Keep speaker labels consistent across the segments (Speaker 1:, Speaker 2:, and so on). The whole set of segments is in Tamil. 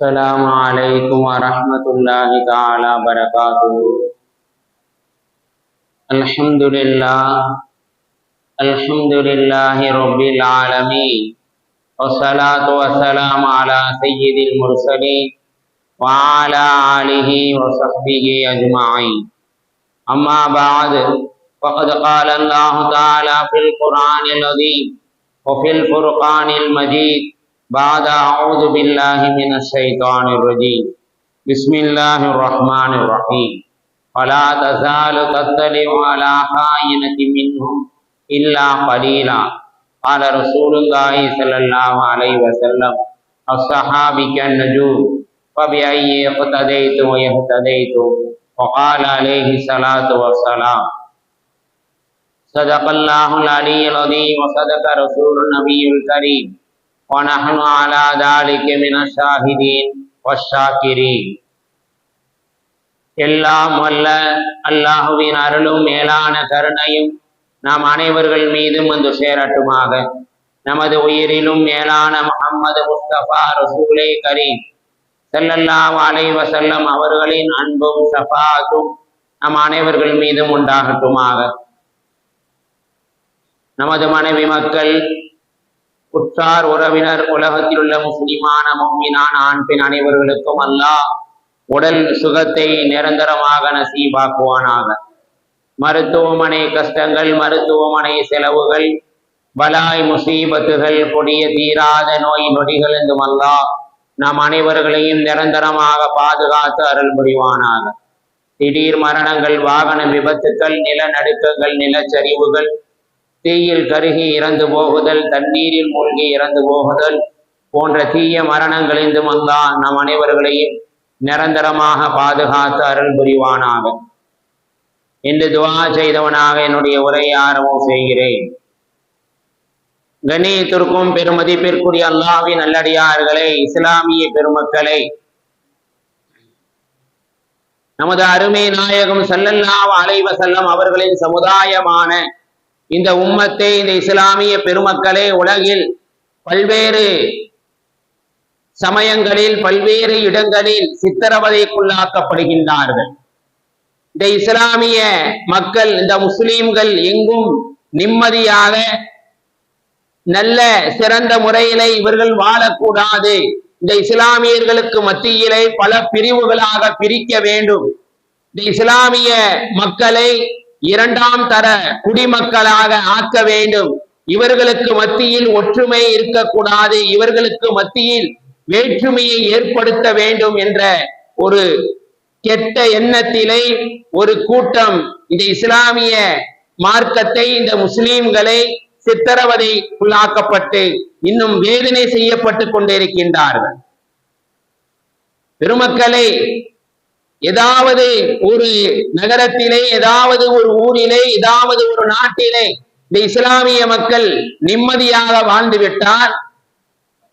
Speaker 1: السلام علیکم ورحمۃ اللہ تعالی وبرکاتہ الحمد للہ الحمد للہ رب العالمین والصلاة والسلام على سید المرسلین وعلى آلہ وصحبہ اجمعین اما بعد، فقد قال اللہ تعالی فی القرآن العظیم وفی الفرقان المجید بعد أعوذ بالله من الشيطان الرجيم بسم الله الرحمن الرحيم ولا تزال تطلع على خائنة منهم إلا قليلا قال رسول الله صلى الله عليه وسلم الصحابي كالنجوم فبأي اقتديتم ويهتديتم وقال عليه الصلاة والسلام۔ صدق الله العلي العظيم وصدق رسول النبي الكريم ونحن على ذلك من الشاهدين والشاكرين எல்லாம் வல்ல அல்லாஹுவின் அருளும் மேலான கருணையும் நாம் அனைவர்கள் மீதும் வந்து சேரட்டுமாக நமது உயிரிலும் மேலான முகம்மது முஸ்தபா ரசூலே கரீம் செல்லல்லாஹு அலைஹி வஸல்லம் அவர்களின் அன்பும் சஃபாத்தும் நம் அனைவர்கள் மீதும் உண்டாகட்டுமாக நமது மனைவி மக்கள் உற்றார் உறவினர் உலகத்தில் உள்ள முஸ்லிமான முக்மினான ஆண் பெண் அனைவர்களுக்கும் அல்லாஹ் உடல் சுகத்தை நிரந்தரமாக நசீபாக்குவானாக. மருத்துவமனை கஷ்டங்கள் மருத்துவமனை செலவுகள் பலாய் முசீபத்துகள் கொடிய தீராத நோய் நொடிகள் என்றும் அல்லாஹ் நம் அனைவர்களையும் நிரந்தரமாக பாதுகாத்து அருள் புரிவானாக. திடீர் மரணங்கள் வாகன விபத்துக்கள் நிலநடுக்கங்கள் நிலச்சரிவுகள் தீயில் கருகி இறந்து போகுதல் தண்ணீரில் மூழ்கி இறந்து போகுதல் போன்ற தீய மரணங்களிலிருந்தும் அல்லாஹ் நம் அனைவர்களையும் நிரந்தரமாக பாதுகாத்து அருள் புரிவானாக. என்று துவா செய்தவனாக என்னுடைய உரையை ஆரம்பம் செய்கிறேன். கண்ணியத்திற்கும் பெருமதிப்பிற்குரிய அல்லாவின் நல்லடியார்களே இஸ்லாமிய பெருமக்களே. நமது அருமை நாயகம் செல்லல்லா அலைவசல்லம் அவர்களின் சமுதாயமான இந்த உம்மத்தை இந்த இஸ்லாமிய பெருமக்களே உலகில் பல்வேறு சமயங்களில் பல்வேறு இடங்களில் சித்திரவதைக்குள்ளாக்கப்படுகின்றார்கள். இந்த இஸ்லாமிய மக்கள் இந்த முஸ்லீம்கள் எங்கும் நிம்மதியாக நல்ல சிறந்த முறையிலே இவர்கள் வாழக்கூடாது. இந்த இஸ்லாமியர்களுக்கு மத்தியிலே பல பிரிவுகளாக பிரிக்க வேண்டும். இந்த இஸ்லாமிய மக்களை இரண்டாம் தர குடிமக்களாக ஆக்க வேண்டும். இவர்களுக்கு மத்தியில் ஒற்றுமை இருக்கக்கூடாது. இவர்களுக்கு மத்தியில் வேற்றுமையை ஏற்படுத்த வேண்டும் என்ற ஒரு கெட்ட எண்ணத்திலே ஒரு கூட்டம் இந்த இஸ்லாமிய மார்க்கத்தை இந்த முஸ்லீம்களை சித்தரவதை உள்ளாக்கப்பட்டு இன்னும் வேதனை செய்யப்பட்டு கொண்டிருக்கின்றார்கள். பெருமக்களை ஏதாவது ஒரு நகரத்திலே ஏதாவது ஒரு ஊரிலே ஏதாவது ஒரு நாட்டிலே இந்த இஸ்லாமிய மக்கள் நிம்மதியாக வாழ்ந்து விட்டால்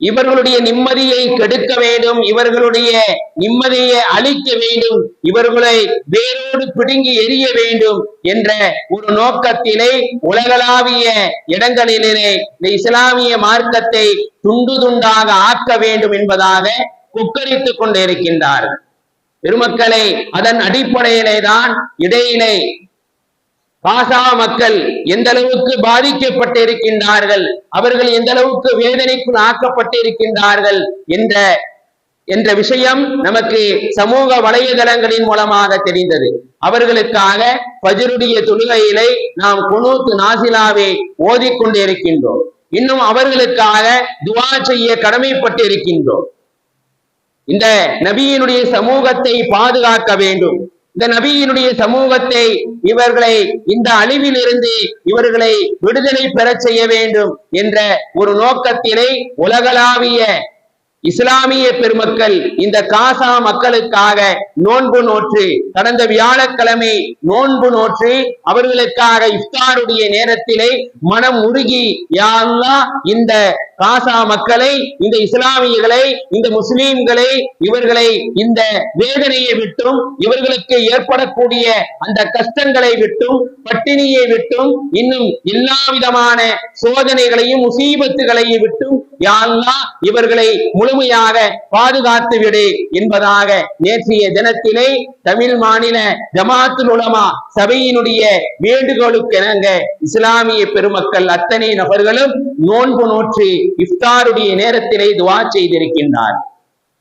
Speaker 1: இவர்களுடைய நிம்மதியை கெடுக்க வேண்டும் இவர்களுடைய நிம்மதியை அழிக்க வேண்டும் இவர்களை வேரோடு பிடுங்கி எரிய வேண்டும் என்ற ஒரு நோக்கத்திலே உலகளாவிய இடங்களிலே இந்த இஸ்லாமிய மார்க்கத்தை துண்டு துண்டாக ஆக்க வேண்டும் என்பதாக குக்கரித்துக் கொண்டிருக்கின்றார்கள். பெருமக்களை அதன் அடிப்படையிலே தான் இடையிலே பாசா மக்கள் எந்த அளவுக்கு பாதிக்கப்பட்டிருக்கின்றார்கள் அவர்கள் எந்த அளவுக்கு வேதனைக்கு ஆக்கப்பட்டிருக்கின்றார்கள் என்ற என்ற விஷயம் நமக்கு சமூக வலைதளங்களின் மூலமாக தெரிந்தது. அவர்களுக்காக பஜருடைய தொழுகையிலே நாம் குனூத்து நாசிலாவை ஓதிக்கொண்டிருக்கின்றோம். இன்னும் அவர்களுக்காக துவா செய்ய கடமைப்பட்டு இருக்கின்றோம் இந்த நபியினுடைய சமூகத்தை பாதுகாக்க வேண்டும். இந்த நபியினுடைய சமூகத்தை இவர்களை இந்த அழிவில் இருந்து இவர்களை விடுதலை பெறச் செய்ய வேண்டும் என்ற ஒரு நோக்கத்திலே உலகளாவிய இஸ்லாமிய பெருமக்கள் இந்த காசா மக்களுக்காக நோன்பு நோற்று கடந்த வியாழக்கிழமை நோன்பு நோற்று அவர்களுக்காக இஃப்தாருடைய நேரத்திலே மனம் உருகி யாருலா இந்த காசா மக்களை இந்த இஸ்லாமியர்களை இந்த முஸ்லீம்களை இவர்களை இந்த வேதனையை விட்டும் இவர்களுக்கு ஏற்படக்கூடிய அந்த கஷ்டங்களை விட்டும் பட்டினியை விட்டும் இன்னும் எல்லா விதமான சோதனைகளையும் முசீபத்துகளையும் விட்டும் யாருலா இவர்களை முழு முழுமையாக பாதுகாத்து விடு என்பதாக நேற்றைய தினத்திலே தமிழ் மாநில ஜமாத்துல் உலமா சபையினுடைய வேண்டுகோளுக்கு இணங்க இஸ்லாமிய பெருமக்கள் அத்தனை நபர்களும் நோன்பு நோற்று இஃப்தாருடைய நேரத்திலே துவா செய்திருக்கின்றார்.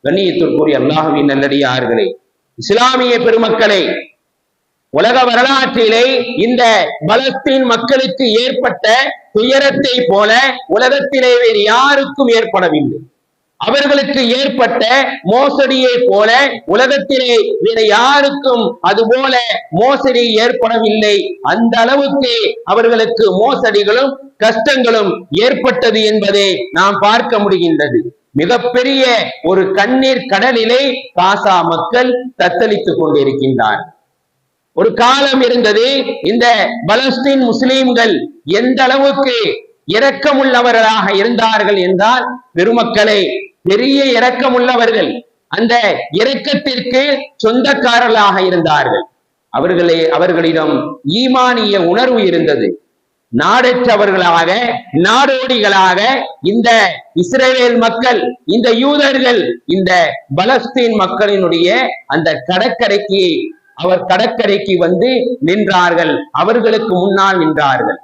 Speaker 1: கண்ணியத்திற்குரிய அல்லாஹுவின் நல்லடியார்களே இஸ்லாமிய பெருமக்களை உலக வரலாற்றிலே இந்த பலஸ்தீன் மக்களுக்கு ஏற்பட்ட துயரத்தை போல உலகத்திலே வேறு யாருக்கும் ஏற்படவில்லை. அவர்களுக்கு ஏற்பட்ட மோசடியை போல உலகத்திலே வேற யாருக்கும் அது போல மோசடி ஏற்படவில்லை. அந்த அளவுக்கு அவர்களுக்கு மோசடிகளும் கஷ்டங்களும் ஏற்பட்டது என்பதை நாம் பார்க்க முடிகின்றது. மிகப்பெரிய ஒரு கண்ணீர் கடலிலே காசா மக்கள் தத்தளித்துக் கொண்டிருக்கின்றார். ஒரு காலம் இருந்தது இந்த பலஸ்தீன் முஸ்லீம்கள் எந்த அளவுக்கு இரக்கமுள்ளவர்களாக இருந்தார்கள் என்றால் பெருமக்களை பெரிய இரக்கமுள்ளவர்கள் அந்த இரக்கத்திற்கு சொந்தக்காரர்களாக இருந்தார்கள். அவர்களே அவர்களிடம் ஈமானிய உணர்வு இருந்தது. நாடற்றவர்களாக நாடோடிகளாக இந்த இஸ்ரேல் மக்கள் இந்த யூதர்கள் இந்த பலஸ்தீன் மக்களினுடைய அந்த கடற்கரைக்கு அவர் கடற்கரைக்கு வந்து நின்றார்கள். அவர்களுக்கு முன்னால் நின்றார்கள்.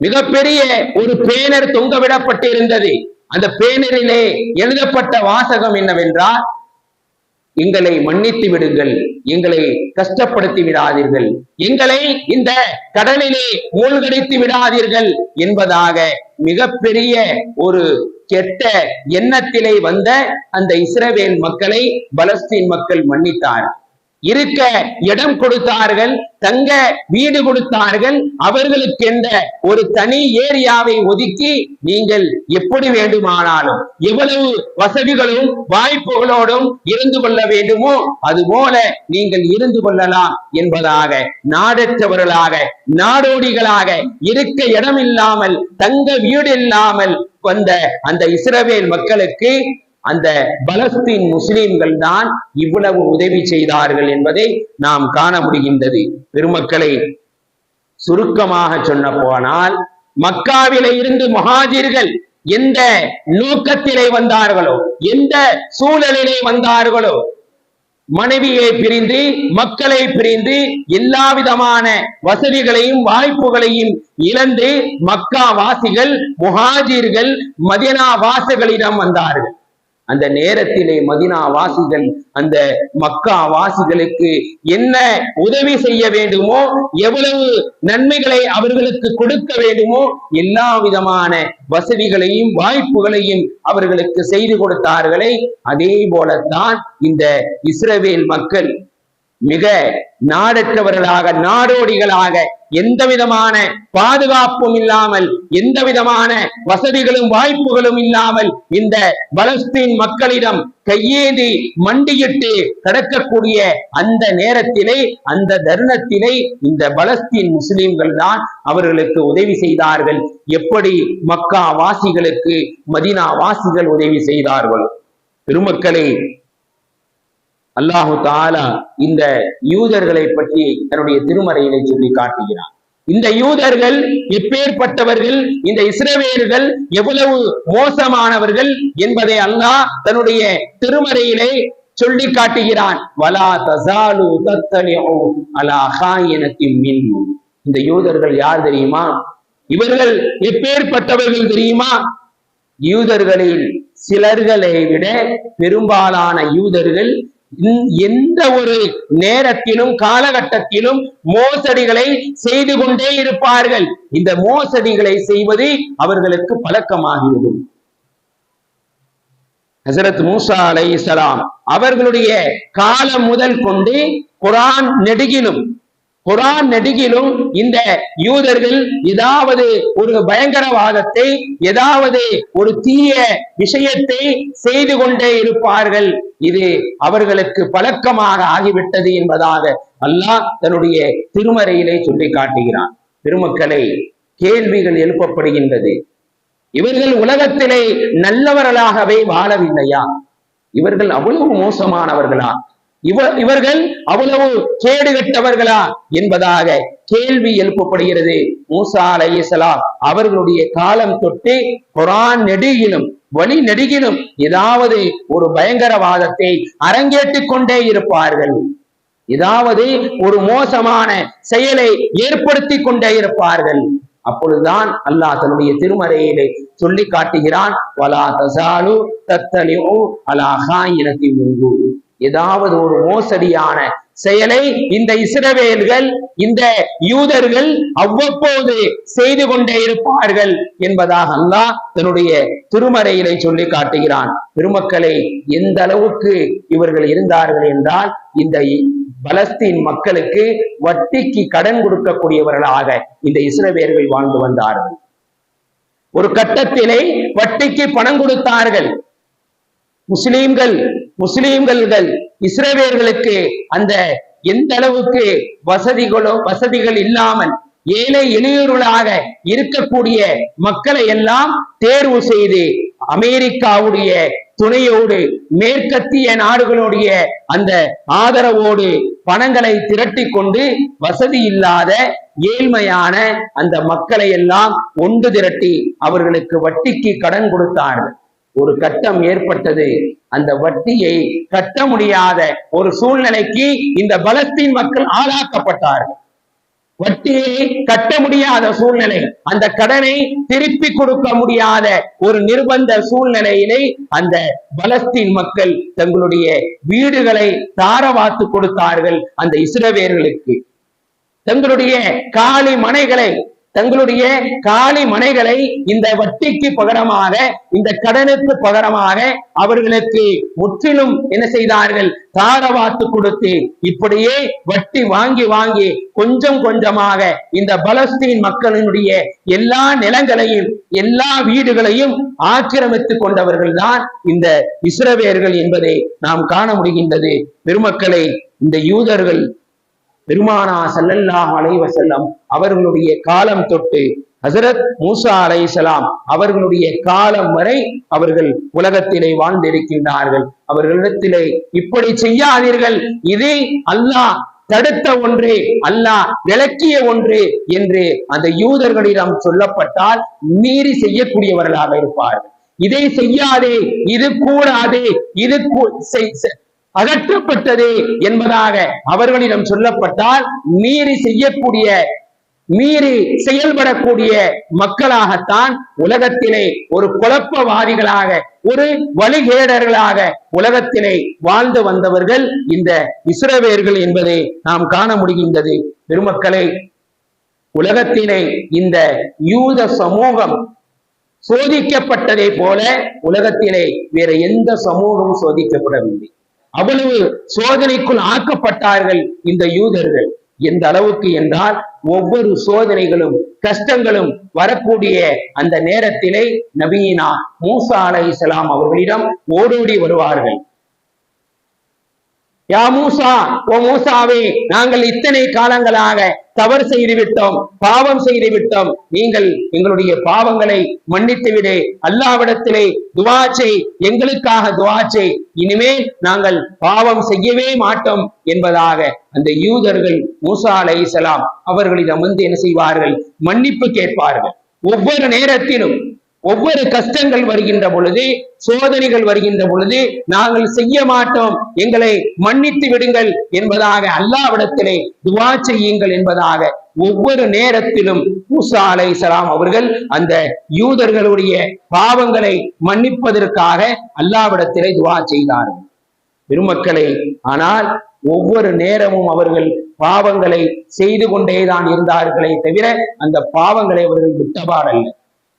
Speaker 1: மிகப்பெரிய ஒரு பேனர் தொங்கவிடப்பட்டிருந்தது அந்த பேனரிலே எழுதப்பட்ட வாசகம் என்னவென்றால் எங்களை மன்னித்து விடுங்கள் எங்களை கஷ்டப்படுத்தி விடாதீர்கள் எங்களை இந்த கடலிலே மூழ்கடித்து விடாதீர்கள் என்பதாக மிகப்பெரிய ஒரு கெட்ட எண்ணத்திலே வந்த அந்த இஸ்ரவேல் மக்களை பலஸ்தீன் மக்கள் மன்னித்தார். இருக்க இடம் கொடுத்தார்கள் தங்க வீடு கொடுத்தார்கள் அவர்களுக்கென்ற ஒரு தனி ஏரியாவை ஒதுக்கி நீங்கள் எப்படி வேண்டுமானாலும் எவ்வளவு வசதிகளும் வாய்ப்புகளோடும் இருந்து கொள்ள வேண்டுமோ அதுபோல நீங்கள் இருந்து கொள்ளலாம் என்பதாக நாடற்றவர்களாக நாடோடிகளாக இருக்க இடம் இல்லாமல் தங்க வீடு இல்லாமல் வந்த அந்த இஸ்ரவேல் மக்களுக்கு அந்த பலஸ்தீன் முஸ்லிம்கள் தான் இவ்வளவு உதவி செய்தார்கள் என்பதை நாம் காண முடிகின்றது. பெருமக்களை சுருக்கமாக சொன்ன போனால் மக்காவில இருந்து மகாஜிர்கள் எந்த நோக்கத்திலே வந்தார்களோ எந்த சூழலிலே வந்தார்களோ மனைவியை பிரிந்து மக்களை பிரிந்து எல்லா விதமான வசதிகளையும் வாய்ப்புகளையும் இழந்து மக்கா வாசிகள் முஹாஜிர்கள் மதினா வாசிகளிடம் வந்தார்கள். அந்த நேரத்திலே மதினா வாசிகள் அந்த மக்கா வாசிகளுக்கு என்ன உதவி செய்ய வேண்டுமோ எவ்வளவு நன்மைகளை அவர்களுக்கு கொடுக்க வேண்டுமோ எல்லா விதமான வசதிகளையும் வாய்ப்புகளையும் அவர்களுக்கு செய்து கொடுத்தார்களே. அதே போலத்தான் இந்த இஸ்ரவேல் மக்கள் மிக நாடற்றவர்களாக நாடோடிகளாக எந்த விதமான பாதுகாப்பும் இல்லாமல் எந்த விதமான வசதிகளும் வாய்ப்புகளும் இல்லாமல் இந்த பலஸ்தீன் மக்களிடம் கையேந்தி மண்டியிட்டு கிடக்கக்கூடிய அந்த நேரத்திலே அந்த தருணத்திலே இந்த பலஸ்தீன் முஸ்லிம்கள் தான் அவர்களுக்கு உதவி செய்தார்கள். எப்படி மக்கா வாசிகளுக்கு மதினா வாசிகள் உதவி செய்தார்கள்? பெருமக்களை அல்லாஹு தாலா இந்த யூதர்களை பற்றி தன்னுடைய திருமறையிலே சொல்லி காட்டுகிறான். இந்த யூதர்கள் எப்பேற்பட்டவர்கள் இந்த இஸ்ரவேலர்கள் எவ்வளவு மோசமானவர்கள் என்பதை அல்லாஹ் தன்னுடைய திருமறையிலே சொல்லி காட்டுகிறான். வலா தசாலு தத்தலிஉ அலா காயினத்தின் மின் இந்த யூதர்கள் யார் தெரியுமா? இவர்கள் எப்பேற்பட்டவர்கள் தெரியுமா? யூதர்களில் சிலர்களை விட பெரும்பாலான யூதர்கள் எந்த ஒரு நேரத்திலும் காலகட்டத்திலும் மோசடிகளை செய்து கொண்டே இருப்பார்கள். இந்த மோசடிகளை செய்வது அவர்களுக்கு பழக்கமாகிவிடும் ஹசரத் மூசா அலை இஸ்லாம் அவர்களுடைய காலம் முதல் கொண்டு குரான் நெடுகிலும் குரான் நெடுகிலும் இந்த யூதர்கள் ஏதாவது ஒரு பயங்கரவாதத்தை ஏதாவது ஒரு தீய விஷயத்தை செய்து கொண்டே இருப்பார்கள். இது அவர்களுக்கு பழக்கமாக ஆகிவிட்டது என்பதாக அல்லாஹ் தன்னுடைய திருமறையிலே சொல்லி காட்டுகிறான் திருமக்களை கேள்விகள் எழுப்பப்படுகின்றது. இவர்கள் உலகத்திலே நல்லவர்களாகவே வாழவில்லையா? இவர்கள் அவ்வளவு மோசமானவர்களா? இவர்கள் அவ்வளவு கேடுகட்டவர்களா என்பதாக கேள்வி எழுப்பப்படுகிறது. மூசா அலையலாம் அவர்களுடைய காலம் தொட்டு குரான் நெடுகிலும் வழி நெடுகிலும் ஏதாவது ஒரு பயங்கரவாதத்தை அரங்கேற்றிக் கொண்டே இருப்பார்கள். ஏதாவது ஒரு மோசமான செயலை ஏற்படுத்தி கொண்டே இருப்பார்கள். அப்பொழுதுதான் அல்லாஹ் தன்னுடைய திருமறையிலே சொல்லி காட்டுகிறான் வலா தசாலு தத்தலிஉ அலாஹா இனத்தின் முன்பு ஏதாவது ஒரு மோசடியான செயலை இந்த இஸ்ரவேல்கள் இந்த யூதர்கள் அவ்வப்போது செய்து கொண்டே இருப்பார்கள் என்பதாக அல்லாஹ் தன்னுடைய திருமறையிலே சொல்லி காட்டுகிறான். பெருமக்களை எந்த அளவுக்கு இவர்கள் இருந்தார்கள் என்றால் இந்த பலஸ்தீன் மக்களுக்கு வட்டிக்கு கடன் கொடுக்கக்கூடியவர்களாக இந்த இஸ்ரவேர்கள் வாழ்ந்து வந்தார்கள். ஒரு கட்டத்திலே வட்டிக்கு பணம் கொடுத்தார்கள். முஸ்லீம்கள் முஸ்லீம்கள் இஸ்ரேவியர்களுக்கு அந்த எந்த அளவுக்கு வசதிகளோ வசதிகள் இல்லாமல் ஏழை எளியோர்களாக இருக்கக்கூடிய மக்களை எல்லாம் தேர்வு செய்து அமெரிக்காவுடைய துணையோடு மேற்கத்திய நாடுகளுடைய அந்த ஆதரவோடு பணங்களை திரட்டி கொண்டு வசதி இல்லாத ஏழ்மையான அந்த மக்களை எல்லாம் ஒன்று திரட்டி அவர்களுக்கு வட்டிக்கு கடன் கொடுத்தார்கள். ஒரு கட்டம் ஏற்பட்டது. அந்த வட்டியை கட்ட முடியாத ஒரு சூழ்நிலைக்கு இந்த பலஸ்தீன் மக்கள் ஆளாக்கப்பட்டார்கள் வட்டியை கட்ட முடியாத சூழ்நிலை அந்த கடனை திருப்பி கொடுக்க முடியாத ஒரு நிர்பந்த சூழ்நிலையிலே அந்த பலஸ்தீன் மக்கள் தங்களுடைய வீடுகளை தாரவாத்து கொடுத்தார்கள் அந்த இஸ்ரவேர்களுக்கு தங்களுடைய காலி மனைகளை தங்களுடைய காலி மனைகளை இந்த வட்டிக்கு பகரமாக இந்த கடனுக்கு பகரமாக அவர்களுக்கு முற்றிலும் என்ன செய்தார்கள்? தாரவாத்து கொடுத்து இப்படியே வட்டி வாங்கி வாங்கி கொஞ்சம் கொஞ்சமாக இந்த பலஸ்தீன் மக்களினுடைய எல்லா நிலங்களையும் எல்லா வீடுகளையும் ஆக்கிரமித்துக் கொண்டவர்கள் தான் இந்த இஸ்ரவேர்கள் என்பதை நாம் காண முடிகின்றது. பெருமக்களை இந்த யூதர்கள் பெருமானா சல்லல்லாஹ் அலைஹி அவர்களுடைய காலம் தொட்டு ஹசரத் மூசா அலைசலாம் அவர்களுடைய காலம் வரை அவர்கள் உலகத்திலே வாழ்ந்திருக்கின்றார்கள். அவர்களிடத்திலே இப்படி செய்யாதீர்கள். இதை அல்லாஹ் தடுத்த ஒன்று அல்லாஹ் விளக்கிய ஒன்று என்று அந்த யூதர்களிடம் சொல்லப்பட்டால் மீறி செய்யக்கூடியவர்களாக இருப்பார்கள். இதை செய்யாதே இது கூடாது இது அகற்றப்பட்டது என்பதாக அவர்களிடம் சொல்லப்பட்டால் மீறி செய்யக்கூடிய மீறி செயல்படக்கூடிய மக்களாகத்தான் உலகத்திலே ஒரு குழப்பவாதிகளாக ஒரு வழிகேடர்களாக உலகத்திலே வாழ்ந்து வந்தவர்கள் இந்த இஸ்ரவேர்கள் என்பதை நாம் காண முடிகின்றது. பெருமக்களை உலகத்திலே இந்த யூத சமூகம் சோதிக்கப்பட்டதை போல உலகத்திலே வேற எந்த சமூகமும் சோதிக்கப்படவில்லை. அவ்வளவு சோதனைக்குள் ஆக்கப்பட்டார்கள் இந்த யூதர்கள். எந்த அளவுக்கு என்றால் ஒவ்வொரு சோதனைகளும் கஷ்டங்களும் வரக்கூடிய அந்த நேரத்திலே நபீனா மூசா அலைஹிஸ்ஸலாம் அவர்களிடம் ஓடோடி வருவார்கள். யா மூசா ஓ மூசாவே நாங்கள் இத்தனை காலங்களாக தவறு செய்து விட்டோம் பாவம் செய்து விட்டோம் நீங்கள் எங்களுடைய பாவங்களை மன்னித்து விடு அல்லாவிடத்திலே துவாச்சை எங்களுக்காக துவாச்சை இனிமே இனிமேல் நாங்கள் பாவம் செய்யவே மாட்டோம் என்பதாக அந்த யூதர்கள் மூசா அலைஹிஸ்ஸலாம் அவர்களிடம் வந்து என்ன செய்வார்கள்? மன்னிப்பு கேட்பார்கள். ஒவ்வொரு நேரத்திலும் ஒவ்வொரு கஷ்டங்கள் வருகின்ற பொழுது சோதனைகள் வருகின்ற பொழுது நாங்கள் செய்ய மாட்டோம் எங்களை மன்னித்து விடுங்கள் என்பதாக அல்லாவிடத்திலே துவா செய்யுங்கள் என்பதாக ஒவ்வொரு நேரத்திலும் மூசா சலாம் அவர்கள் அந்த யூதர்களுடைய பாவங்களை மன்னிப்பதற்காக அல்லாவிடத்திலே துவா செய்தார்கள். பெருமக்களை ஆனால் ஒவ்வொரு நேரமும் அவர்கள் பாவங்களை செய்து கொண்டேதான் இருந்தார்களே தவிர அந்த பாவங்களை அவர்கள் விட்டபாடல்ல.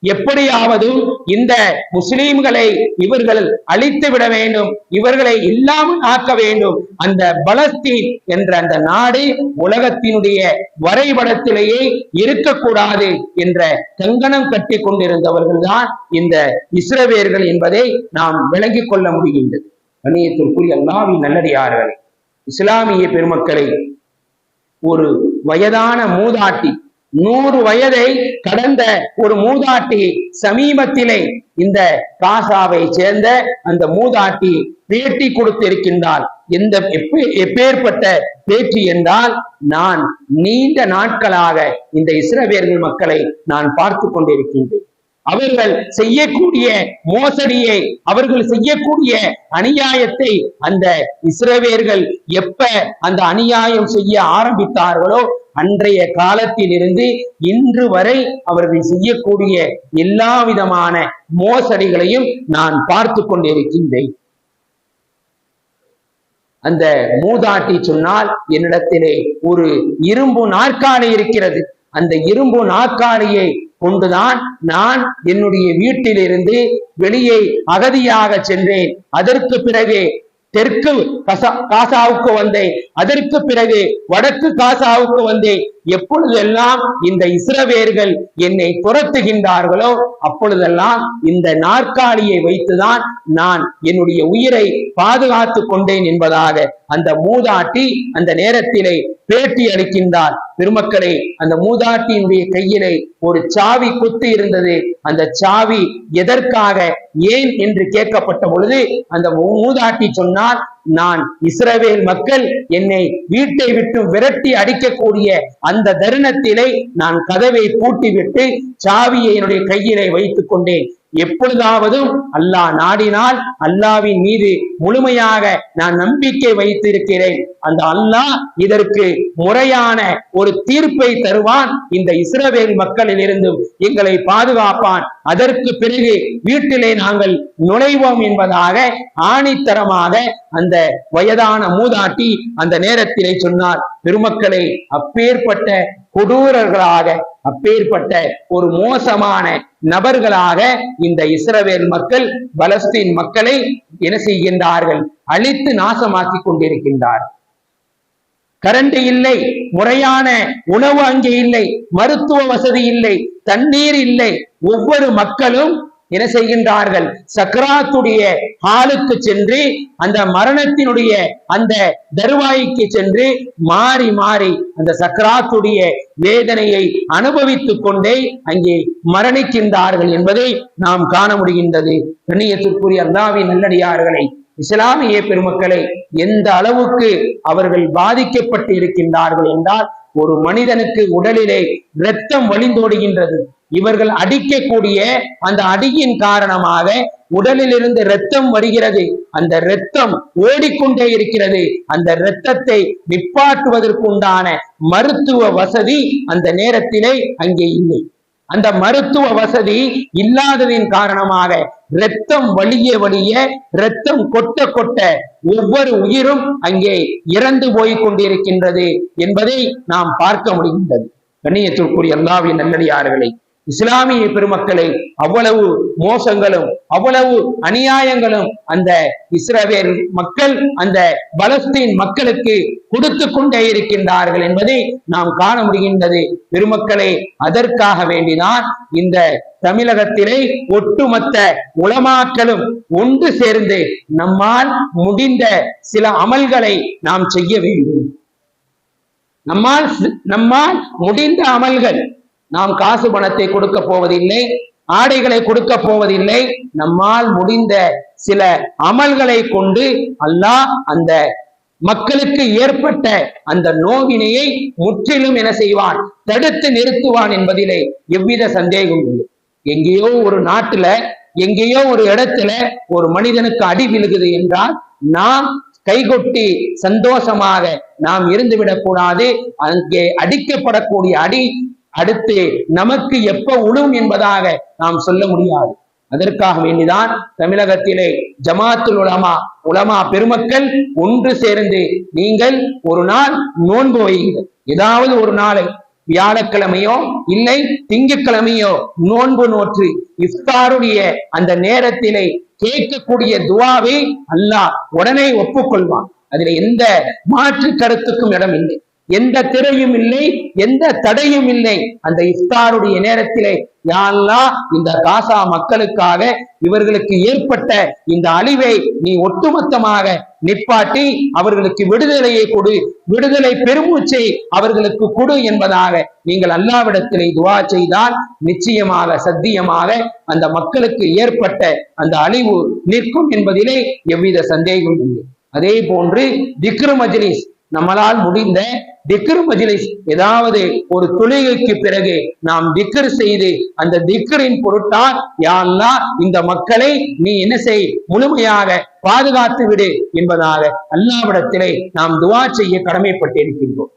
Speaker 1: எப்படியாவது இந்த முஸ்லீம்களை இவர்கள் அழித்து விட வேண்டும் இவர்களை இல்லாமல் ஆக்க வேண்டும். அந்த பலஸ்தீன் என்ற அந்த நாடு உலகத்தினுடைய வரைபடத்திலேயே இருக்கக்கூடாது என்ற கங்கணம் கட்டி கொண்டிருந்தவர்கள் தான் இந்த இஸ்ரவேர்கள் என்பதை நாம் விளங்கிக் கொள்ள முடிகின்றது. கணியத்திற்குரிய அல்லாவின் நல்லடியார்களே இஸ்லாமிய பெருமக்களை ஒரு வயதான மூதாட்டி நூறு வயதை கடந்த ஒரு மூதாட்டி சமீபத்திலே இந்த காசாவை சேர்ந்த அந்த மூதாட்டி பேட்டி கொடுத்திருக்கின்றார் எந்த எப்பேற்பட்ட பேட்டி என்றால் நான் நீண்ட நாட்களாக இந்த இஸ்ரவேர்கள் மக்களை நான் பார்த்து கொண்டிருக்கின்றேன். அவர்கள் செய்யக்கூடிய மோசடியை அவர்கள் செய்யக்கூடிய அநியாயத்தை அந்த இஸ்ரவேர்கள் எப்ப அந்த அநியாயம் செய்ய ஆரம்பித்தார்களோ அன்றைய காலத்திலிருந்து இன்று வரை அவர்கள் செய்யக்கூடிய எல்லா விதமான மோசடிகளையும் நான் பார்த்து கொண்டிருக்கின்றேன். அந்த மூதாட்டி சொன்னால் என்னிடத்திலே ஒரு இரும்பு நாற்காலி இருக்கிறது. அந்த இரும்பு நாற்காலியை கொண்டுதான் நான் என்னுடைய வீட்டிலிருந்து வெளியே அகதியாக சென்றேன். அதற்கு பிறகு தெற்கு காசாவுக்கு வந்தேன். அதற்கு பிறகு வடக்கு காசாவுக்கு வந்தேன். எப்பொழுதெல்லாம் இந்த இஸ்ரவேர்கள் என்னை துரத்துகின்றார்களோ அப்பொழுதெல்லாம் இந்த நாற்காலியை வைத்துதான் நான் என்னுடைய உயிரை பாதுகாத்து கொண்டேன் என்பதாக அந்த மூதாட்டி அந்த நேரத்திலே பேட்டி அளிக்கின்றார். பெருமக்களை அந்த மூதாட்டியினுடைய கையிலே ஒரு சாவி குத்து இருந்தது. அந்த சாவி எதற்காக ஏன் என்று கேட்கப்பட்ட பொழுது அந்த மூதாட்டி சொன்னால் நான் இஸ்ரவேல் மக்கள் என்னை வீட்டை விட்டு விரட்டி அடிக்கக்கூடிய அந்த தருணத்திலே நான் கதவை பூட்டிவிட்டு சாவியை என்னுடைய கையிலே வைத்துக் கொண்டேன். எப்பொழுதாவதும் அல்லாஹ் நாடினால் அல்லாவின் மீது முழுமையாக நான் நம்பிக்கை வைத்திருக்கிறேன். அந்த அல்லாஹ் இதற்கு முறையான ஒரு தீர்ப்பை தருவான். இந்த இஸ்ரவேல் மக்களிலிருந்தும் எங்களை பாதுகாப்பான். அதற்கு பிறகு வீட்டிலே நாங்கள் நுழைவோம் என்பதாக ஆணித்தரமாக அந்த வயதான மூதாட்டி அந்த நேரத்திலே சொன்னார். பெருமக்களை அப்பேற்பட்ட கொடூரர்களாக அப்பேற்பட்ட ஒரு மோசமான நபர்களாக இந்த இஸ்ரவேல் மக்கள் பலஸ்தீன் மக்களை என்ன செய்கின்றார்கள்? அழித்து நாசமாக்கி கொண்டிருக்கின்றார் கரண்ட் இல்லை முறையான உணவு அங்கே இல்லை மருத்துவ வசதி இல்லை தண்ணீர் இல்லை. ஒவ்வொரு மக்களும் என்ன செய்கின்றார்கள்? சக்கராத்துடைய ஹாலுக்கு சென்று அந்த மரணத்தினுடைய அந்த தருவாய்க்கு சென்று மாறி மாறி அந்த சக்கராத்துடைய வேதனையை அனுபவித்துக் கொண்டே அங்கே மரணிக்கின்றார்கள் என்பதை நாம் காண முடிகின்றது. கண்ணியத்திற்குரிய அல்லாவின் நல்லடியார்களை இஸ்லாமிய பெருமக்களை எந்த அளவுக்கு அவர்கள் பாதிக்கப்பட்டு இருக்கின்றார்கள் என்றால் ஒரு மனிதனுக்கு உடலிலே இரத்தம் வழிந்தோடுகின்றது. இவர்கள் அடிக்கக்கூடிய அந்த அடியின் காரணமாக உடலில் இருந்து ரத்தம் வருகிறது. அந்த இரத்தம் ஓடிக்கொண்டே இருக்கிறது. அந்த இரத்தத்தை நிப்பாட்டுவதற்குண்டான மருத்துவ வசதி அந்த நேரத்திலே அங்கே இல்லை. அந்த மருத்துவ வசதி இல்லாததின் காரணமாக இரத்தம் வலிய வலிய இரத்தம் கொட்ட கொட்ட ஒவ்வொரு உயிரும் அங்கே இறந்து போய் கொண்டிருக்கின்றது என்பதை நாம் பார்க்க முடிகின்றது. கண்ணியத்திற்குரிய அல்லாவின் நல்லடியார்களை இஸ்லாமிய பெருமக்களை அவ்வளவு மோசங்களும் அவ்வளவு அநியாயங்களும் அந்த இஸ்ரவேல் மக்கள் அந்த பலஸ்தீன் மக்களுக்கு கொடுத்து கொண்டே இருக்கின்றார்கள் என்பதை நாம் காண முடிகின்றது. பெருமக்களை அதற்காக வேண்டிதான் இந்த தமிழகத்திலே ஒட்டுமொத்த உளமாக்களும் ஒன்று சேர்ந்து நம்மால் முடிந்த சில அமல்களை நாம் செய்ய வேண்டும். நம்மால் நம்மால் முடிந்த அமல்கள் நாம் காசு பணத்தை கொடுக்க போவதில்லை ஆடைகளை கொடுக்க போவதில்லை. நம்மால் முடிந்த சில அமல்களை கொண்டு அல்லாஹ் அந்த மக்களுக்கு ஏற்பட்ட அந்த நோவினையை முற்றிலும் என செய்வான்? தடுத்து நிறுத்துவான் என்பதிலே எவ்வித சந்தேகம் இல்லை. எங்கேயோ ஒரு நாட்டுல எங்கேயோ ஒரு இடத்துல ஒரு மனிதனுக்கு அடி விழுகுது என்றால் நாம் கைகொட்டி சந்தோஷமாக நாம் இருந்து விடக்கூடாது அங்கே அடிக்கப்படக்கூடிய அடி அடுத்து நமக்கு எப்ப உழும் என்பதாக நாம் சொல்ல முடியாது. அதற்காக வேண்டிதான் தமிழகத்திலே ஜமாத்துல் உலமா உலமா பெருமக்கள் ஒன்று சேர்ந்து நீங்கள் ஒரு நாள் நோன்பு வையுங்கள். ஏதாவது ஒரு நாளை வியாழக்கிழமையோ இல்லை திங்கட்கிழமையோ நோன்பு நோற்று இஃப்தாருடைய அந்த நேரத்திலே கேட்கக்கூடிய துவாவை அல்லாஹ் உடனே ஒப்புக்கொள்வான். அதுல எந்த மாற்று கருத்துக்கும் இடம் இல்லை. எந்த திரையும் இல்லை எந்த தடையும் இல்லை. அந்த இஃப்தாருடைய நேரத்திலே யாரெல்லாம் இந்த காசா மக்களுக்காக இவர்களுக்கு ஏற்பட்ட இந்த அழிவை நீ ஒட்டுமொத்தமாக நிப்பாட்டி அவர்களுக்கு விடுதலையை கொடு விடுதலை பெருமூச்சை அவர்களுக்கு கொடு என்பதாக நீங்கள் அல்லாவிடத்திலே துவா செய்தால் நிச்சயமாக சத்தியமாக அந்த மக்களுக்கு ஏற்பட்ட அந்த அழிவு நிற்கும் என்பதிலே எவ்வித சந்தேகமும் இல்லை. அதே போன்று திக்ரு மஜ்லிஸ் நம்மளால் முடிந்த திக்கர் மஜ்லிஸ் ஏதாவது ஒரு தொழுகைக்கு பிறகு நாம் திக்கர் செய்து அந்த திக்கரின் பொருட்டால் யா இந்த மக்களை நீ என்ன செய் முழுமையாக பாதுகாத்து விடு என்பதாக அல்லாவிடத்திலே நாம் துவா செய்ய கடமைப்பட்டிருக்கின்றோம்.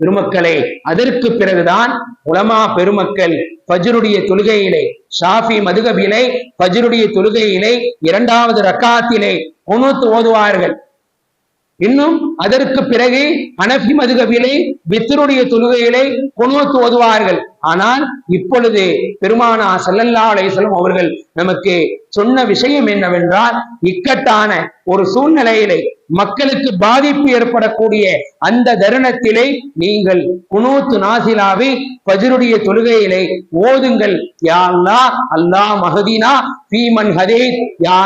Speaker 1: பெருமக்களே அதற்கு பிறகுதான் உலமா பெருமக்கள் பஜருடைய தொழுகையிலே ஷாஃபி மதுகபிலே பஜருடைய தொழுகையிலே இரண்டாவது ரக்காத்திலே குனூத் ஓதுவார்கள். இன்னும் அதற்கு பிறகு அனபி மதுகபிலே பித்தருடைய தொழுகையிலே குனூத் ஓதுவார்கள். ஆனால் இப்பொழுது பெருமானா செல்லல்லா அலையம் அவர்கள் நமக்கு சொன்ன விஷயம் என்னவென்றால் இக்கட்டான ஒரு சூழ்நிலையிலே மக்களுக்கு பாதிப்பு ஏற்படக்கூடிய அந்த தருணத்திலே நீங்கள் குனூத்து நாசிலாவை பஜருடைய தொழுகையிலே ஓதுங்கள். யா அல்லாஹ் அல்லாஹ் மஹதினா ஃபீமன் ஹதீத் யா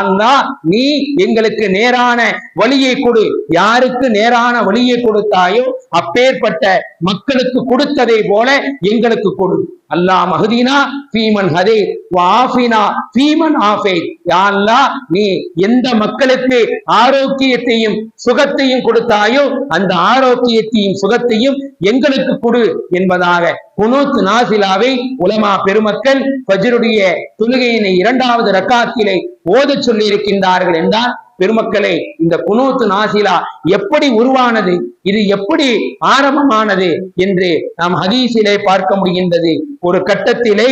Speaker 1: நீ எங்களுக்கு நேரான வழியை கொடு. யாருக்கு நேரான வழியை கொடுத்தாயோ அப்பேற்பட்ட மக்களுக்கு கொடுத்ததை போல எங்களுக்கு கொடு. அல்லாஹ் மஹதினா ஃபீமன் ஹதே வாஃபினா ஃபீமன் ஆஃபே. யாழ்லா நீ எந்த மக்களுக்கு ஆரோக்கியத்தையும் சுகத்தையும் கொடுத்தாயோ அந்த ஆரோக்கியத்தையும் சுகத்தையும் எங்களுக்கு கொடு என்பதாக குனூத் நாசிலாவை உலமா பெருமக்கள் பஜருடைய தொழுகையினை இரண்டாவது ரக்காத்திலே ஓதச் சொல்லி இருக்கின்றார்கள் என்றால் பெருமக்களே இந்த குனூத்து நாசிலா எப்படி உருவானது? இது எப்படி ஆரம்பமானது என்று நாம் ஹதீஸிலே பார்க்க முடிகின்றது. ஒரு கட்டத்திலே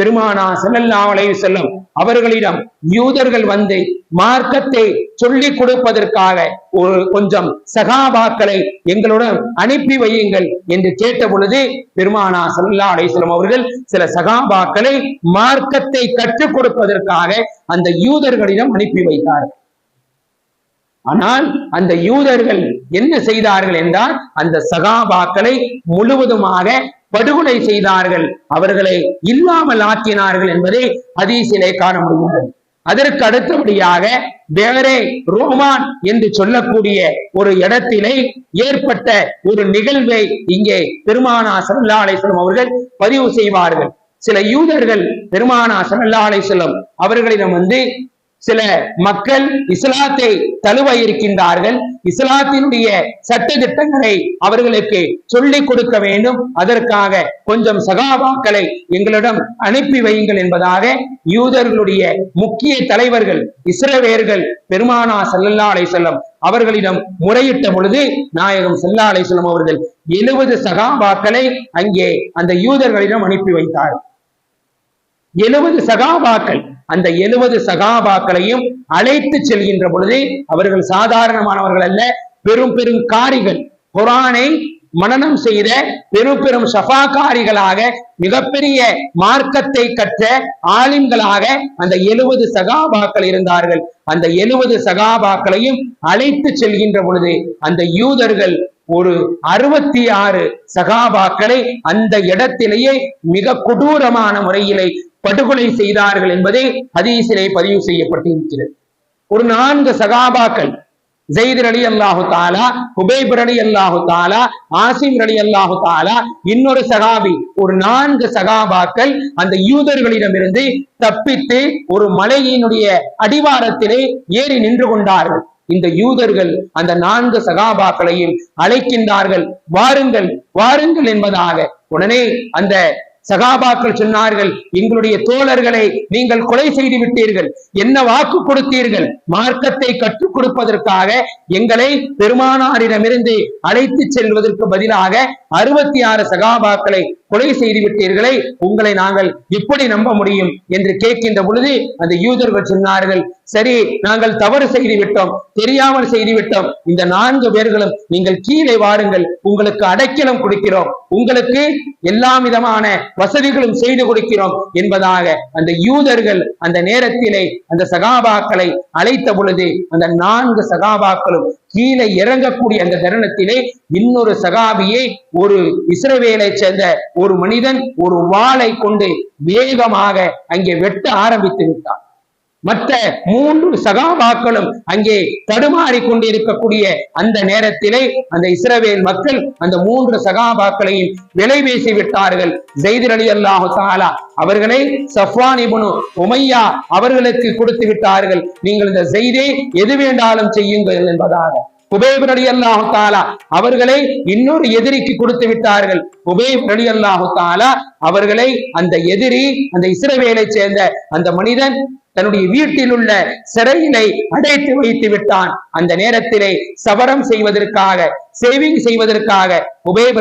Speaker 1: பெருமானா ஸல்லல்லாஹு அலைஹி அவர்களிடம் யூதர்கள் வந்து மார்க்கத்தை சொல்லிக் கொடுப்பதற்காக ஒரு கொஞ்சம் சகாபாக்களை எங்களுடன் அனுப்பி வையுங்கள் என்று கேட்ட பொழுது பெருமானா சல்லா அலைஹி அவர்கள் சில சகாபாக்களை மார்க்கத்தை கற்றுக் கொடுப்பதற்காக அந்த யூதர்களிடம் அனுப்பி வைத்தார்கள். ஆனால் அந்த யூதர்கள் என்ன செய்தார்கள் என்றால் அந்த சகாபாக்களை முழுவதுமாக படுகொலை செய்தார்கள். அவர்களை இல்லாமல் ஆக்கினார்கள் என்பதை ஹதீஸிலே காண முடிகிறது. அதற்கு அடுத்தபடியாக வேறே ரோமான் என்று சொல்லக்கூடிய ஒரு இடத்திலே ஏற்பட்ட ஒரு நிகழ்வை இங்கே பெருமானா சல்லா அலிஸ்லம் அவர்கள் பதிவு செய்வார்கள். சில யூதர்கள் பெருமானா சல்லா அலிஸ்லம் அவர்களிடம் வந்து சில மக்கள் இஸ்லாத்தை தழுவ இருக்கின்றார்கள் இஸ்லாத்தினுடைய சட்ட திட்டங்களை அவர்களுக்கு சொல்லிக் கொடுக்க வேண்டும். அதற்காக கொஞ்சம் சகாபாக்களை எங்களிடம் அனுப்பி வையுங்கள் என்பதாக யூதர்களுடைய முக்கிய தலைவர்கள் இஸ்ரவேர்கள் பெருமானா செல்லா அலை செல்லம் அவர்களிடம் முறையிட்ட பொழுது நாயகம் செல்லாலை செல்லம் அவர்கள் எழுபது சகாபாக்களை அங்கே அந்த யூதர்களிடம் அனுப்பி வைத்தார் எழுபது சகாபாக்கள். அந்த எழுபது சகாபாக்களையும் அழைத்து செல்கின்ற பொழுது அவர்கள் சாதாரணமானவர்கள் அல்ல பெரும் பெரும் காரிகள். குரானை மனனம் செய்த பெரும் பெரும் சஃபாகாரிகளாக மிகப்பெரிய மார்க்கத்தை கற்ற ஆலிம்களாக அந்த எழுபது சகாபாக்கள் இருந்தார்கள். அந்த எழுபது சகாபாக்களையும் அழைத்து செல்கின்ற பொழுது அந்த யூதர்கள் ஒரு அறுபத்தி ஆறு சகாபாக்களை அந்த இடத்திலேயே மிக கொடூரமான முறையிலே படுகொலை செய்தார்கள் என்பதை ஹதீசிலே பதிவு செய்யப்பட்டிருக்கிறது. ஒரு நான்கு சகாபாக்கள் ஜெயித் அலி அல்லாஹு தாலா ஹுபைப் அலி அல்லாஹு தாலா ஆசிம் அலி அல்லாஹு தாலா இன்னொரு சகாபி ஒரு நான்கு சகாபாக்கள் அந்த யூதர்களிடமிருந்து தப்பித்து ஒரு மலையினுடைய அடிவாரத்திலே ஏறி நின்று கொண்டார்கள். இந்த யூதர்கள் அந்த நான்கு சகாபாக்களையும் அழைக்கின்றார்கள். வாருங்கள் வாருங்கள் என்பதாக உடனே அந்த சகாபாக்கள் சொன்னார்கள் எங்களுடைய தோழர்களை நீங்கள் கொலை செய்து விட்டீர்கள். என்ன வாக்கு கொடுத்தீர்கள்? மார்க்கத்தை கற்றுக் கொடுப்பதற்காக எங்களை பெருமானாரிடமிருந்து அழைத்து செல்வதற்கு பதிலாக அறுபத்தி ஆறு சகாபாக்களை கொலை செய்து விட்டீர்களே உங்களை நாங்கள் எப்படி நம்ப முடியும்? என்று கேட்கின்ற பொழுது அந்த யூதர்கள் சொன்னார்கள் சரி நாங்கள் தவறு செய்து விட்டோம் தெரியாமல் செய்து விட்டோம். இந்த நான்கு பேர்களும் நீங்கள் கீழே வாருங்கள் உங்களுக்கு அடைக்கலம் கொடுக்கிறோம். உங்களுக்கு எல்லா விதமான வசதிகளும் செய்து கொடுக்கிறோம் என்பதாக அந்த யூதர்கள் அந்த நேரத்திலே அந்த சகாபாக்களை அழைத்த பொழுது அந்த நான்கு சகாபாக்களும் கீழே இறங்கக்கூடிய அந்த தருணத்திலே இன்னொரு சகாபியை ஒரு இஸ்ரவேலை சேர்ந்த ஒரு மனிதன் ஒரு வாளை கொண்டு வேகமாக அங்கே வெட்ட ஆரம்பித்து விட்டான். மற்ற மூன்று சகாபாக்களும் அங்கே தடுமாறி கொண்டிருக்கக்கூடிய அந்த நேரத்திலே அந்த இஸ்ரவேல் மக்கள் அந்த மூன்று சகாபாக்களையும் விலை வீசி விட்டார்கள். ஜெய்திர் அலி அல்லாஹு தாலா அவர்களை சஃப்வான் இபுனு உமையா அவர்களுக்கு கொடுத்து விட்டார்கள். நீங்கள் இந்த செய்தே எது வேண்டாலும் செய்யுங்கள் என்பதாக. உபேப் அலி அல்லாஹு தாலா அவர்களை இன்னொரு எதிரிக்கு கொடுத்து விட்டார்கள். உபேப் அலி அல்லாஹு தாலா அவர்களை அந்த எதிரி அந்த இஸ்ரவேலை சேர்ந்த அந்த மனிதன் தன்னுடைய வீட்டில் உள்ள சிறையினை அடைத்து வைத்து விட்டான். அந்த நேரத்திலே சவரம் செய்வதற்காக சேவிங் செய்வதற்காக உபேப்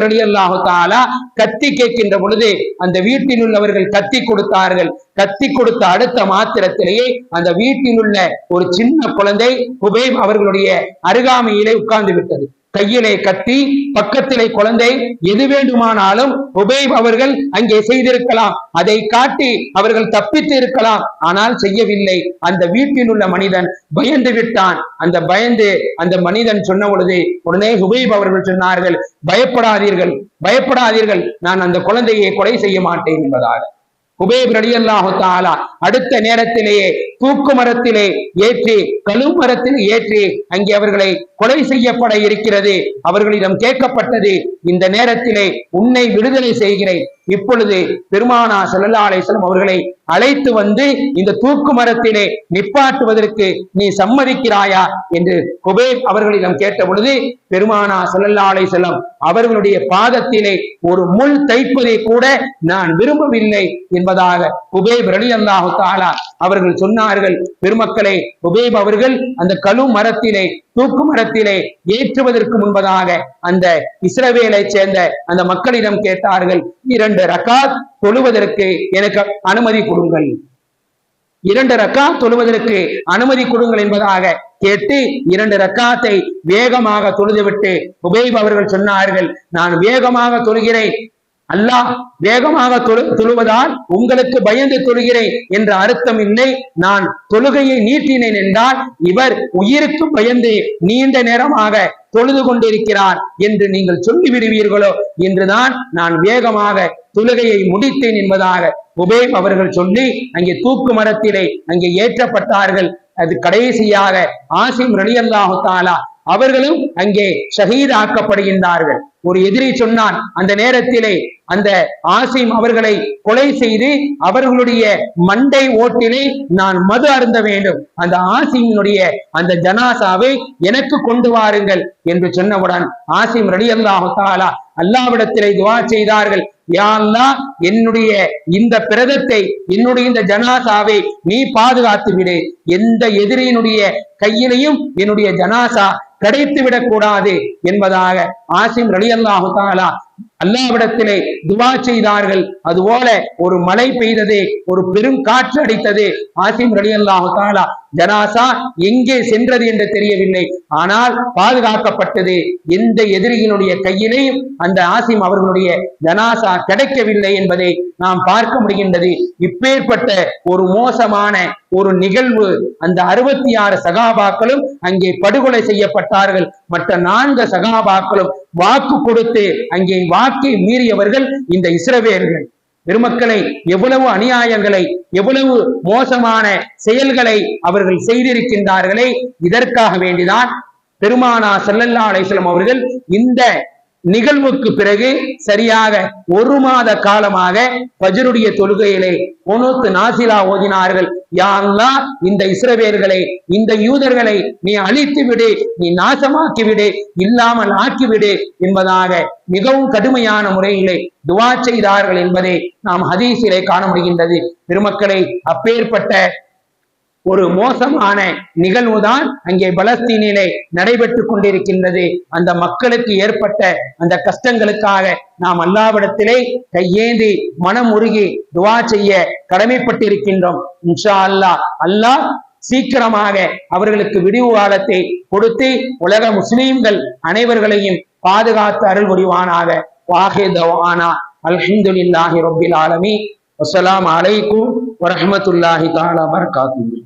Speaker 1: கத்தி கேட்கின்ற பொழுது அந்த வீட்டில் உள்ளவர்கள் கத்தி கொடுத்தார்கள். கத்தி கொடுத்த அடுத்த மாத்திரத்திலேயே அந்த வீட்டில் உள்ள ஒரு சின்ன குழந்தை உபேப் அவர்களுடைய அருகாமையிலே உட்கார்ந்து விட்டது. கையிலே கத்தி பக்கத்திலே குழந்தை எது வேண்டுமானாலும் உபேப் அவர்கள் அங்கே செய்திருக்கலாம். அதை காட்டி அவர்கள் தப்பித்து இருக்கலாம். ஆனால் செய்யவில்லை. அந்த வீட்டில் உள்ள மனிதன் பயந்து விட்டான். அந்த பயந்து அந்த மனிதன் சொன்ன பொழுது உடனே உபேப் அவர்கள் சொன்னார்கள் பயப்படாதீர்கள். பயப்படாதீர்கள். நான் அந்த குழந்தையை கொலை செய்ய மாட்டேன் என்பதாக. குபேப் ரலியல்லாஹு அடுத்த நேரத்திலேயே தூக்கு மரத்திலே ஏற்றி கழுமரத்தில் ஏற்றி அங்கே அவர்களை கொலை செய்யப்பட இருக்கிறது. அவர்களிடம் கேட்கப்பட்டது இந்த நேரத்திலே உன்னை விடுதலை செய்கிறேன். இப்பொழுது பெருமானா ஸல்லல்லாஹு அவர்களை அழைத்து வந்து இந்த தூக்கு மரத்திலே நிப்பாட்டுவதற்கு நீ சம்மதிக்கிறாயா என்று குபேப் அவர்களிடம் கேட்ட பொழுது பெருமானா ஸல்லல்லாஹு அலைஹி அவர்களுடைய பாதத்திலே ஒரு முள் தைப்பதை கூட நான் விரும்பவில்லை என்பதாக குபேப் ரலியல்லாஹு தஆலா அவர்கள் சொன்னார்கள். பெருமக்களே குபேப் அவர்கள் அந்த கழு மரத்திலே தூக்கு மரத்திலே ஏற்றுவதற்கு முன்பதாக அந்த இஸ்ரவேலை சேர்ந்த அந்த மக்களிடம் கேட்டார்கள். இரண்டு ரகாத் தொழுவதற்கு எனக்கு அனுமதி கொடுங்கள். இரண்டு ரக்கா தொழுவதற்கு அனுமதி கொடுங்கள் என்பதாக கேட்டு இரண்டு ரக்காத்தை வேகமாக தொழுதுவிட்டு உபேப் அவர்கள் சொன்னார்கள் நான் வேகமாக தொழுகிறேன் அல்லாஹ் வேகமாக தொழு தொழுவதால் உங்களுக்கு பயந்து தொழுகிறேன் என்ற அர்த்தம் இல்லை. நான் தொழுகையை நீட்டினேன் என்றால் இவர் உயிருக்கு பயந்து நீண்ட நேரமாக தொழுது கொண்டிருக்கிறார் என்று நீங்கள் சொல்லி விடுவீர்களோ என்றுதான் நான் வேகமாக தொழுகையை முடித்தேன் என்பதாக உபேப் அவர்கள் சொல்லி அங்கே தூக்கு மரத்திலே அங்கே ஏற்றப்பட்டார்கள். அது கடைசியாக ஆசிம் ரலியல்லாஹு தாலா அவர்களும் அங்கே ஷஹீதாக்கப்படுகின்றார்கள். ஒரு எதிரி சொன்னான் அந்த நேரத்திலே அந்த ஆசிம் அவர்களை கொலை செய்து அவர்களுடைய மண்டை ஓட்டிலே நான் மது அருந்த வேண்டும். அந்த ஆசிமினுடைய அந்த ஜனாசாவை எனக்கு கொண்டு வாருங்கள் என்று சொன்னவுடன் ஆசிம் ரடி அல்லாஹாலா அல்லாவிடத்திலே துவா செய்தார்கள். யாழ்லா என்னுடைய இந்த பிரதத்தை என்னுடைய இந்த ஜனாசாவை நீ பாதுகாத்து விடு. எந்த எதிரியினுடைய கையிலையும் என்னுடைய ஜனாசா கிடைத்து விடக்கூடாது என்பதாக ஆசிம் ரலி அல்லாஹு தாலா அல்லாவிடத்திலே துவா செய்தார்கள். அதுபோல ஒரு மழை பெய்தது ஒரு பெரும் காற்று அடித்தது ஆசிம் ரலி அல்லாஹாலா ஜனாசா எங்கே சென்றது என்று தெரியவில்லை. ஆனால் பாதுகாக்கப்பட்டது எந்த எதிரியினுடைய கையிலேயும் அந்த ஆசிம் அவர்களுடைய ஜனாசா கிடைக்கவில்லை என்பதை நாம் பார்க்க முடிகின்றது. இப்பேற்பட்ட ஒரு மோசமான ஒரு நிகழ்வு அந்த அறுபத்தி ஆறு சகாபாக்களும் அங்கே படுகொலை செய்யப்பட்டார்கள். மற்ற நான்கு சகாபாக்களும் வாக்கு கொடுத்து அங்கே வாக்கை மீறியவர்கள் இந்த இஸ்ரவேர்கள் பெருமக்களை எவ்வளவு அநியாயங்களை எவ்வளவு மோசமான செயல்களை அவர்கள் செய்திருக்கின்றார்களே இதற்காக வேண்டிதான் பெருமானா செல்லல்லா அலைசலம் அவர்கள் இந்த நிகழ்வுக்கு பிறகு சரியாக ஒரு மாத காலமாக பஜருடைய தொழுகையிலே ஒனுத்து நாசிலா ஓதினார்கள். யா இந்த இஸ்ரவேர்களை இந்த யூதர்களை நீ அழித்து விடு நீ நாசமாக்கி விடு இல்லாமல் ஆக்கிவிடு என்பதாக மிகவும் கடுமையான முறையிலே துவா செய்தார்கள் என்பதை நாம் ஹதீஸிலே காண முடிகின்றது. பெருமக்களை அப்பேற்பட்ட ஒரு மோசமான நிகழ்வுதான் அங்கே பலஸ்தீனிலே நடைபெற்றுக் கொண்டிருக்கின்றது. அந்த மக்களுக்கு ஏற்பட்ட அந்த கஷ்டங்களுக்காக நாம் அல்லாவிடத்திலே கையேந்தி மனம் உருகி துவா செய்ய கடமைப்பட்டிருக்கின்றோம். இன்ஷா அல்லா. அல்லாஹ் சீக்கிரமாக அவர்களுக்கு விடிவு காலத்தை கொடுத்து உலக முஸ்லீம்கள் அனைவர்களையும் பாதுகாத்து அருள் புரிவானாக. வாஹிதவானா அல்ஹம்துலில்லாஹி ரப்பில் ஆலமி அஸ்லாம் அலைக்கும் வரஹ்மத்துல்லாஹி தஆலா வபரகாத்துஹு.